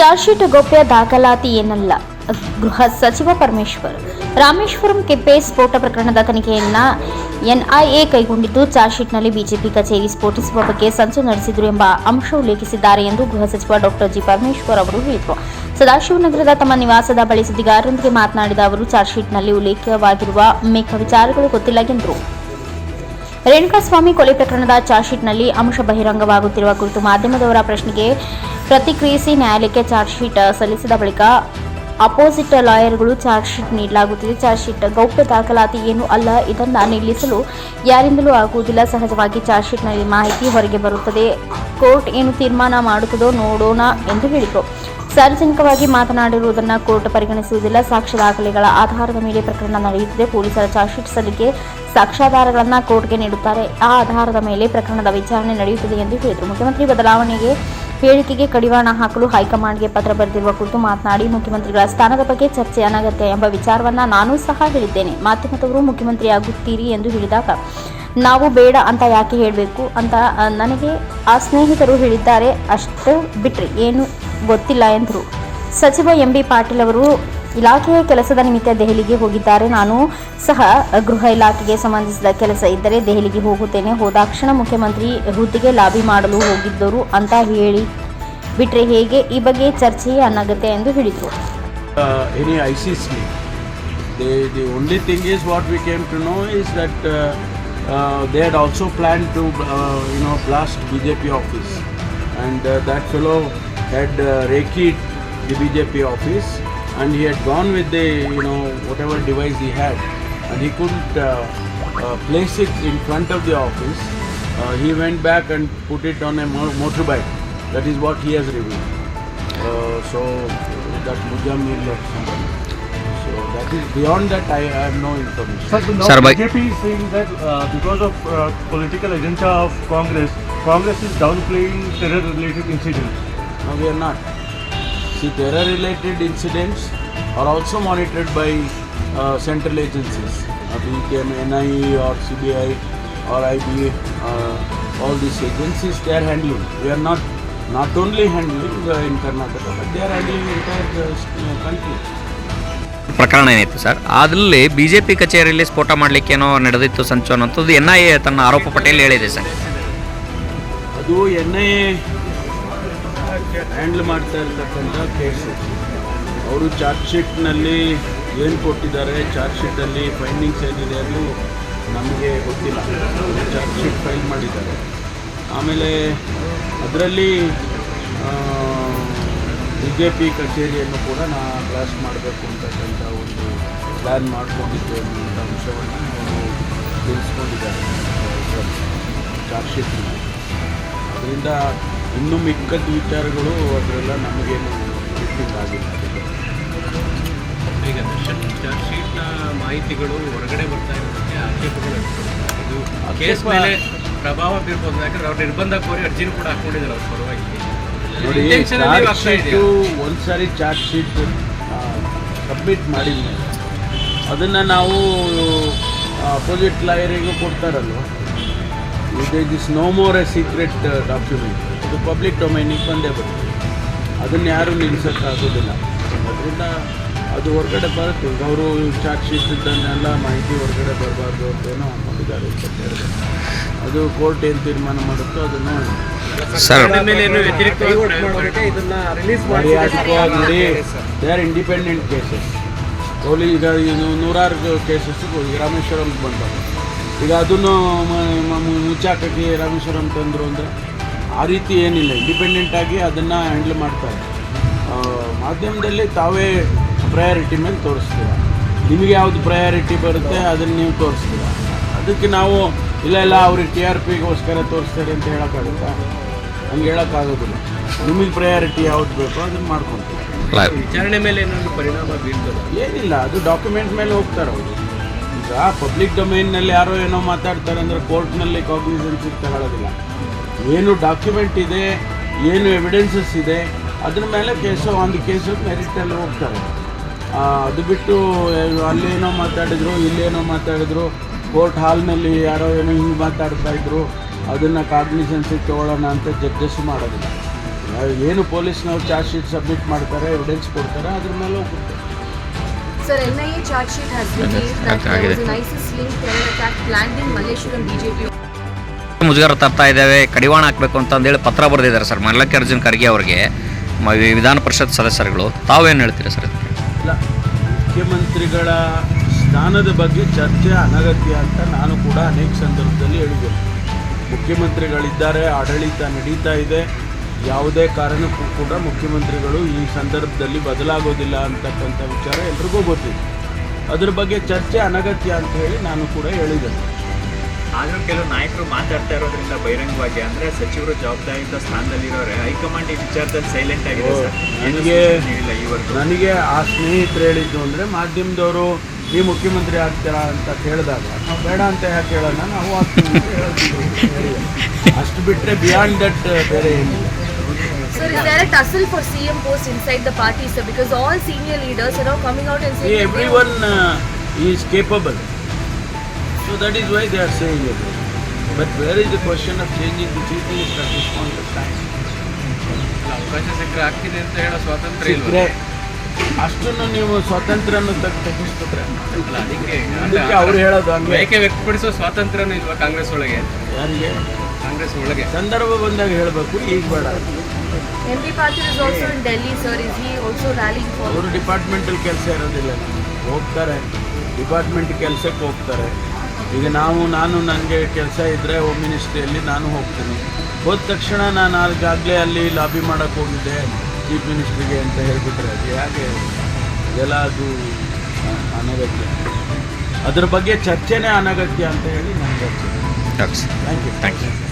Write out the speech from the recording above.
Charge sheet ಗೌಪ್ಯ ದಾಖಲಾತಿ ಏನಲ್ಲ. ಗೃಹ ಸಚಿವ ಪರಮೇಶ್ವರ್. ರಾಮೇಶ್ವರಂ ಕೆಪ್ಪೆ ಸ್ಫೋಟ ಪ್ರಕರಣದ ತನಿಖೆಯನ್ನ ಎನ್ಐಎ ಕೈಗೊಂಡಿದ್ದು ಚಾರ್ಜ್ ಶೀಟ್ನಲ್ಲಿ ಬಿಜೆಪಿ ಕಚೇರಿ ಸ್ಫೋಟಿಸುವ ಬಗ್ಗೆ ಸಂಚು ನಡೆಸಿದ್ರು ಎಂಬ ಅಂಶ ಉಲ್ಲೇಖಿಸಿದ್ದಾರೆ ಎಂದು ಗೃಹ ಸಚಿವ ಡಾಕ್ಟರ್ ಜಿ. ಪರಮೇಶ್ವರ್ ಅವರು ಹೇಳಿದರು. ಸದಾಶಿವನಗರದ ತಮ್ಮ ನಿವಾಸದ ಬಳಿ ಸುದ್ದಿಗಾರರೊಂದಿಗೆ ಮಾತನಾಡಿದ ಅವರು, ಚಾರ್ಜ್ಶೀಟ್ನಲ್ಲಿ ಉಲ್ಲೇಖವಾಗಿರುವ ಮೇಕ ವಿಚಾರಗಳು ಗೊತ್ತಿಲ್ಲ ಎಂದರು. ರೇಣುಕಾಸ್ವಾಮಿ ಕೊಲೆ ಪ್ರಕರಣದ ಚಾರ್ಜ್ ಶೀಟ್ನಲ್ಲಿ ಅಂಶ ಬಹಿರಂಗವಾಗುತ್ತಿರುವ ಕುರಿತು ಮಾಧ್ಯಮದವರ ಪ್ರಶ್ನೆಗೆ ಪ್ರತಿಕ್ರಿಯಿಸಿ ನ್ಯಾಯಾಲಯಕ್ಕೆ ಚಾರ್ಜ್ ಶೀಟ್ ಸಲ್ಲಿಸಿದ ಬಳಿಕ ಅಪೋಸಿಟ್ ಲಾಯರ್ಗಳು ಚಾರ್ಜ್ ಶೀಟ್ ನೀಡಲಾಗುತ್ತಿದೆ. ಚಾರ್ಜ್ ಶೀಟ್ ಗೌಪ್ಯ ದಾಖಲಾತಿ ಏನೂ ಅಲ್ಲ. ಇದನ್ನು ನಿಲ್ಲಿಸಲು ಯಾರಿಂದಲೂ ಆಗುವುದಿಲ್ಲ. ಸಹಜವಾಗಿ ಚಾರ್ಜ್ ಶೀಟ್ನಲ್ಲಿ ಮಾಹಿತಿ ಹೊರಗೆ ಬರುತ್ತದೆ. ಕೋರ್ಟ್ ಏನು ತೀರ್ಮಾನ ಮಾಡುತ್ತದೋ ನೋಡೋಣ ಎಂದು ಹೇಳಿದರು. ಸಾರ್ವಜನಿಕವಾಗಿ ಮಾತನಾಡಿರುವುದನ್ನು ಕೋರ್ಟ್ ಪರಿಗಣಿಸುವುದಿಲ್ಲ. ಸಾಕ್ಷ್ಯ ದಾಖಲೆಗಳ ಆಧಾರದ ಮೇಲೆ ಪ್ರಕರಣ ನಡೆಯುತ್ತಿದೆ. ಪೊಲೀಸರ ಚಾರ್ಜ್ ಶೀಟ್ ಸಲ್ಲಿಕೆ ಸಾಕ್ಷ್ಯಾಧಾರಗಳನ್ನು ಕೋರ್ಟ್ಗೆ ನೀಡುತ್ತಾರೆ. ಆ ಆಧಾರದ ಮೇಲೆ ಪ್ರಕರಣದ ವಿಚಾರಣೆ ನಡೆಯುತ್ತಿದೆ ಎಂದು ಹೇಳಿದರು. ಮುಖ್ಯಮಂತ್ರಿ ಬದಲಾವಣೆಗೆ ಹೇಳಿಕೆಗೆ ಕಡಿವಾಣ ಹಾಕಲು ಹೈಕಮಾಂಡ್ಗೆ ಪತ್ರ ಬರೆದಿರುವ ಕುರಿತು ಮಾತನಾಡಿ, ಮುಖ್ಯಮಂತ್ರಿಗಳ ಸ್ಥಾನದ ಬಗ್ಗೆ ಚರ್ಚೆ ಅನಗತ್ಯ ಎಂಬ ವಿಚಾರವನ್ನು ನಾನೂ ಸಹ ಹೇಳಿದ್ದೇನೆ. ಮಾಧ್ಯಮದವರು ಮುಖ್ಯಮಂತ್ರಿ ಆಗುತ್ತೀರಿ ಎಂದು ಹೇಳಿದಾಗ, ನಾವು ಬೇಡ ಅಂತ ಯಾಕೆ ಹೇಳಬೇಕು? ಅಂತ ನನಗೆ ಆ ಸ್ನೇಹಿತರು ಹೇಳಿದ್ದಾರೆ. ಅಷ್ಟು ಬಿಟ್ಟರೆ ಏನು ಗೊತ್ತಿಲ್ಲ ಎಂದರು. ಸಚಿವ ಎಂ ಬಿ ಪಾಟೀಲ್ ಅವರು ಇಲಾಖೆಯ ಕೆಲಸದ ನಿಮಿತ್ತ ದೆಹಲಿಗೆ ಹೋಗಿದ್ದಾರೆ. ನಾನು ಸಹ ಗೃಹ ಇಲಾಖೆಗೆ ಸಂಬಂಧಿಸಿದ ಕೆಲಸ ಇದ್ದರೆ ದೆಹಲಿಗೆ ಹೋಗುತ್ತೇನೆ. ಹೋದಾಕ್ಷಣ ಮುಖ್ಯಮಂತ್ರಿ ಹುದ್ದೆಗೆ ಲಾಬಿ ಮಾಡಲು ಹೋಗಿದ್ದರು ಅಂತ ಹೇಳಿ ಬಿಟ್ಟರೆ ಹೇಗೆ? ಈ ಬಗ್ಗೆ ಚರ್ಚೆಯೇ ಅನಗತ್ಯ ಎಂದು ಹೇಳಿದರು. Any. They, the only thing is what we came to know is that uh, uh, uh, uh, that fellow had uh, rakied the BJP office, and he had gone with the you know whatever device he had, and he couldn't uh, uh, place it in front of the office. Uh, he went back and put it on a mo- motorbike. That is what he has revealed. Uh, so that Mujamil or somebody. So that is beyond that I, I have no information. Sir, so now Sir, BJP is saying that uh, because of uh, political agenda of Congress, Congress is downplaying terror-related incidents. No, we are not. See, terror-related incidents are also monitored by uh, central agencies, uh, be it NIE or CBI or IBA, uh, all these agencies they are handling. We are not not only handling uh, in Karnataka, but they are handling entire uh, uh, country. ಪ್ರಕರಣ ಏನಿತ್ತು sir ಅದರಲ್ಲಿ BJP ಕಚೇರಿಯಲ್ಲಿ ಸ್ಫೋಟ ಮಾಡಲಿಕ್ಕೆ ಏನೋ ನಡೆದಿತ್ತು ಸಂಚು ಅನ್ನೋಂಥದ್ದು ಎನ್ ಐ ಎ ತನ್ನ ಆರೋಪ ಪಟ್ಟಿಯಲ್ಲಿ ಹೇಳಿದೆ ಸರ್ ಅದು ಎನ್ ಐ ಎ ಹ್ಯಾಂಡಲ್ ಮಾಡ್ತಾ ಇರ್ತಕ್ಕಂಥ ಕೇಸು. ಅವರು ಚಾರ್ಜ್ ಶೀಟ್ನಲ್ಲಿ ಏನು ಕೊಟ್ಟಿದ್ದಾರೆ, ಚಾರ್ಜ್ ಶೀಟಲ್ಲಿ ಫೈಂಡಿಂಗ್ಸ್ ಏನಿದೆ ಅದು ನಮಗೆ ಗೊತ್ತಿಲ್ಲ. ಚಾರ್ಜ್ ಶೀಟ್ ಫೈಲ್ ಮಾಡಿದ್ದಾರೆ. ಆಮೇಲೆ ಅದರಲ್ಲಿ ಬಿ ಜೆ ಪಿ ಕಚೇರಿಯನ್ನು ಕೂಡ ನಾ ಬ್ಲಾಸ್ಟ್ ಮಾಡಬೇಕು ಅಂತಕ್ಕಂಥ ಒಂದು ಪ್ಲ್ಯಾನ್ ಮಾಡಿಕೊಂಡಿದ್ದು ಅನ್ನುವಂಥ ಅಂಶವನ್ನು ಅವರು ತಿಳಿಸ್ಕೊಂಡಿದ್ದಾರೆ. ಚಾರ್ಜ್ ಶೀಟ್ನಲ್ಲಿ. ಅದರಿಂದ ಇನ್ನೂ ಮಿಕ್ಕದ ವಿಚಾರಗಳು ಅದರೆಲ್ಲ ನಮಗೇನು ಆಗಿಲ್ಲ ಈಗ ದರ್ಶನ್ ಚಾರ್ಜ್ ಶೀಟ್ನ ಮಾಹಿತಿಗಳು ಹೊರಗಡೆ ಬರ್ತಾ ಇರೋದಕ್ಕೆ ಆಕ್ಷೇಪಗಳು. ಇದು ಕೇಸ್ ಮೇಲೆ ಪ್ರಭಾವ ಬೀರ್ಬೋದು ಯಾಕಂದ್ರೆ ಅವ್ರು ನಿರ್ಬಂಧ ಕೋರಿ ಅರ್ಜಿನೂ ಕೂಡ ಹಾಕೊಂಡಿದ್ದಾರೆ ಅವ್ರ ಪರವಾಗಿ ನೋಡಿ? ಒಂದು ಸಾರಿ ಚಾರ್ಜ್ ಶೀಟ್ ಸಬ್ಮಿಟ್ ಮಾಡಿದ್ಮೇಲೆ ಅದನ್ನು ನಾವು ಅಪೋಸಿಟ್ ಲಾಯರಿಗೂ ಕೊಡ್ತಾರಲ್ವ ಇದು is no more a secret document ಇದು ಪಬ್ಲಿಕ್ ಡೊಮೈನಿಗೆ ಬಂದೇ ಬರುತ್ತೆ ಅದನ್ನು ಯಾರೂ ನಿಲ್ಲಿಸೋಕ್ಕಾಗೋದಿಲ್ಲ ಅದರಿಂದ ಅದು ಹೊರಗಡೆ ಬರುತ್ತೆ. ಅವರು ಚಾರ್ಜ್ ಶೀಟ್ ಇದ್ದನ್ನೆಲ್ಲ ಮಾಹಿತಿ ಹೊರಗಡೆ ಬರಬಾರ್ದು ಅಂತೇನೋ ಅನ್ಕೊಂಡಿದ್ದಾರೆ ಅಂತ ಹೇಳಿದ್ರೆ ಅದು ಕೋರ್ಟ್ ಏನು ತೀರ್ಮಾನ ಮಾಡುತ್ತೋ ರಿಲೀಸ್ ನೋಡಿ. They are independent cases police ಈಗ ನೂರಾರು ಕೇಸಸ್ ರಾಮೇಶ್ವರಂಗೆ ರಾಮೇಶ್ವರಂ ಬಂದವು ಈಗ ಅದನ್ನು ಮ- ರಾಮೇಶ್ವರ ತಂದರು ಅಂದರೆ ಆ ರೀತಿ ಏನಿಲ್ಲ. ಇಂಡಿಪೆಂಡೆಂಟಾಗಿ ಅದನ್ನು ಹ್ಯಾಂಡಲ್ ಮಾಡ್ತಾರೆ. ಆ, ಮಾಧ್ಯಮದಲ್ಲಿ ತಾವೇ ಪ್ರಯಾರಿಟಿ ಮೇಲೆ ತೋರಿಸ್ತೀರ? ನಿಮಗೆ ಯಾವುದು ಪ್ರಯಾರಿಟಿ ಬರುತ್ತೆ ಅದನ್ನು ನೀವು ತೋರಿಸ್ತೀರ? ಅದಕ್ಕೆ ನಾವು ಇಲ್ಲ ಇಲ್ಲ ಅವ್ರಿಗೆ ಟಿ ಆರ್ ಪಿಗೋಸ್ಕರ ತೋರಿಸ್ತಾರೆ ಅಂತ ಹೇಳೋಕ್ಕಾಗುತ್ತೆ? ಹಂಗೆ ಹೇಳೋಕ್ಕಾಗೋದಿಲ್ಲ. ನಿಮಗೆ ಪ್ರಯಾರಿಟಿ ಯಾವ್ದು ಬೇಕೋ ಅದನ್ನು ಮಾಡ್ಕೊತೀವಿ. ವಿಚಾರಣೆ ಮೇಲೆ ಏನಾದರೂ ಪರಿಣಾಮ ಬೀಳ್ತದೆ ಏನಿಲ್ಲ ಅದು ಡಾಕ್ಯುಮೆಂಟ್ ಮೇಲೆ ಹೋಗ್ತಾರೆ ಅವರು ಈಗ ಪಬ್ಲಿಕ್ ಡೊಮೈನ್ನಲ್ಲಿ ಯಾರೋ ಏನೋ ಮಾತಾಡ್ತಾರೆ ಅಂದರೆ ಕೋರ್ಟ್ನಲ್ಲಿ ಕಾಗ್ನಿಸೆನ್ಸ್ ತಗೊಳ್ಳೋದಿಲ್ಲ ಏನು ಡಾಕ್ಯುಮೆಂಟ್ ಇದೆ, ಏನು ಎವಿಡೆನ್ಸಸ್ ಇದೆ, ಅದ್ರ ಮೇಲೆ ಕೇಸು, ಒಂದು ಕೇಸು ಮೆರಿಟಲ್ಲಿ ಹೋಗ್ತಾರೆ. ಅದು ಬಿಟ್ಟು ಅಲ್ಲೇನೋ ಮಾತಾಡಿದ್ರು, ಇಲ್ಲೇನೋ ಮಾತಾಡಿದ್ರು ಕೋರ್ಟ್ ಹಾಲ್ನಲ್ಲಿ ಯಾರೋ ಏನೋ ಹಿಂಗೆ ಮಾತಾಡ್ತಾ ಇದ್ರು, ಅದನ್ನು ಕಾಗ್ನಿಸೆನ್ಸಿಗೆ ತಗೊಳ್ಳೋಣ ಅಂತ ಜಡ್ಜಸ್ ಮಾಡೋದಿಲ್ಲ. ಏನು ಪೊಲೀಸ್ನವ್ರು ಚಾರ್ಜ್ ಶೀಟ್ ಸಬ್ಮಿಟ್ ಮಾಡ್ತಾರೆ ಎವಿಡೆನ್ಸ್ ಕೊಡ್ತಾರೆ, ಅದ್ರ ಮೇಲೆ ಹೋಗುತ್ತೆ. Sir, NIA charge sheet Malleshwaram ಮುಜುಗರ ತರ್ತಾ ಇದ್ದಾವೆ ಕಡಿವಾಣ ಹಾಕಬೇಕು ಅಂತಂದೇಳಿ ಪತ್ರ ಬರೆದಿದ್ದಾರೆ ಸರ್ ಮಲ್ಲಿಕಾರ್ಜುನ್ ಖರ್ಗೆ ಅವರಿಗೆ. ಮ- ವಿಧಾನ ಪರಿಷತ್ ಸದಸ್ಯರುಗಳು ತಾವೇನು ಹೇಳ್ತೀರಾ ಸರ್? ಇಲ್ಲ ಮುಖ್ಯಮಂತ್ರಿಗಳ ಸ್ಥಾನದ ಬಗ್ಗೆ ಚರ್ಚೆ ಅನಗತ್ಯ ಅಂತ ನಾನು ಕೂಡ ಅನೇಕ ಸಂದರ್ಭದಲ್ಲಿ ಹೇಳಿದ್ದೇನೆ. ಮುಖ್ಯಮಂತ್ರಿಗಳಿದ್ದಾರೆ ಆಡಳಿತ ನಡೀತಾ ಇದೆ. ಯಾವುದೇ ಕಾರಣಕ್ಕೂ ಕೂಡ ಮುಖ್ಯಮಂತ್ರಿಗಳು ಈ ಸಂದರ್ಭದಲ್ಲಿ ಬದಲಾಗೋದಿಲ್ಲ ಅಂತಕ್ಕಂಥ ವಿಚಾರ ಎಲ್ರಿಗೂ ಗೊತ್ತಿದೆ. ಅದ್ರ ಬಗ್ಗೆ ಚರ್ಚೆ ಅನಗತ್ಯ ಅಂತ ಹೇಳಿ ನಾನು ಕೂಡ ಹೇಳಿದೆ. ಆದರೂ ಕೆಲವು ನಾಯಕರು ಮಾತಾಡ್ತಾ ಇರೋದ್ರಿಂದ ಬಹಿರಂಗವಾಗಿ ಅಂದ್ರೆ ಸಚಿವರು ಜವಾಬ್ದಾರಿಯುತ ಸ್ಥಾನದಲ್ಲಿರೋರೆ. ಹೈಕಮಾಂಡ್ ಈ ವಿಚಾರದಲ್ಲಿ ಸೈಲೆಂಟ್ ಆಗಿದೆ ನನಗೆ ನನಗೆ ಆ ಸ್ನೇಹಿತರು ಹೇಳಿದ್ದು ಅಂದರೆ ಮಾಧ್ಯಮದವರು ಈ ಮುಖ್ಯಮಂತ್ರಿ ಆಗ್ತೀರಾ ಅಂತ ಕೇಳಿದಾಗ ನಾವು ಬೇಡ ಅಂತ ಯಾಕೆ ಹೇಳೋಣ? ನಾವು ಆಗ್ತೀವಿ ಅಂತ ಹೇಳ್ತೀವಿ. ಅಷ್ಟು ಬಿಟ್ಟರೆ ಬಿಯಾಂಡ್ ದಟ್ ಬೇರೆ ಏನಿಲ್ಲ. Sir, is there a tussle for CM post inside the party, sir? Because all senior leaders are now coming out and saying that every they is they are saying it but where is the question of changing the chief minister at this point of time ಅವಕಾಶ ಸಿಕ್ಕರೆ ಆಗ್ತೀನಿ ಅಂತ ಹೇಳೋ ಸ್ವಾತಂತ್ರ್ಯ ಸಿಕ್ಕರೆ ಅಷ್ಟನ್ನು ನೀವು ಸ್ವಾತಂತ್ರ್ಯನ ತೆಗ್ ತೆಗೆಸ್ಬಿಟ್ರೆ ಅಲ್ಲ ಅದಕ್ಕೆ ಅದಕ್ಕೆ ಅವ್ರು ಹೇಳೋದು ಬೇಕೆ ವ್ಯಕ್ತಪಡಿಸೋ ಸ್ವಾತಂತ್ರ್ಯನೂ ಇಲ್ವಾ ಕಾಂಗ್ರೆಸ್ ಒಳಗೆ? ಯಾರಿಗೆ? ಕಾಂಗ್ರೆಸ್ ಒಳಗೆ. ಸಂದರ್ಭ ಬಂದಾಗ ಹೇಳಬೇಕು ಈಗ ಬೇಡ. Rallying for? ಅವರು ಡಿಪಾರ್ಟ್ಮೆಂಟಲ್ ಕೆಲಸ ಇರೋದಿಲ್ಲ. ಹೋಗ್ತಾರೆ. ಡಿಪಾರ್ಟ್ಮೆಂಟ್ ಕೆಲಸಕ್ಕೆ ಹೋಗ್ತಾರೆ. ಈಗ ನಾವು ನಾನು ನನಗೆ ಕೆಲಸ ಇದ್ದರೆ ಹೋಮ್ ಮಿನಿಸ್ಟ್ರಿಯಲ್ಲಿ ನಾನು ಹೋಗ್ತೀನಿ. ಹೋದ ತಕ್ಷಣ ನಾನು ಆಗಾಗಲೇ ಅಲ್ಲಿ ಲಾಬಿ ಮಾಡೋಕ್ಕೆ ಹೋಗಿದ್ದೆ ಚೀಫ್ ಮಿನಿಸ್ಟ್ರಿಗೆ ಅಂತ ಹೇಳಿಬಿಟ್ರೆ ಅದು ಹೇಗೆ? ಇದೆಲ್ಲ ಅದು ಅನಗತ್ಯ. ಅದ್ರ ಬಗ್ಗೆ ಚರ್ಚೆನೇ ಅನಗತ್ಯ ಅಂತ ಹೇಳಿ ನಾನು ಥ್ಯಾಂಕ್ ಯು ಥ್ಯಾಂಕ್ ಯು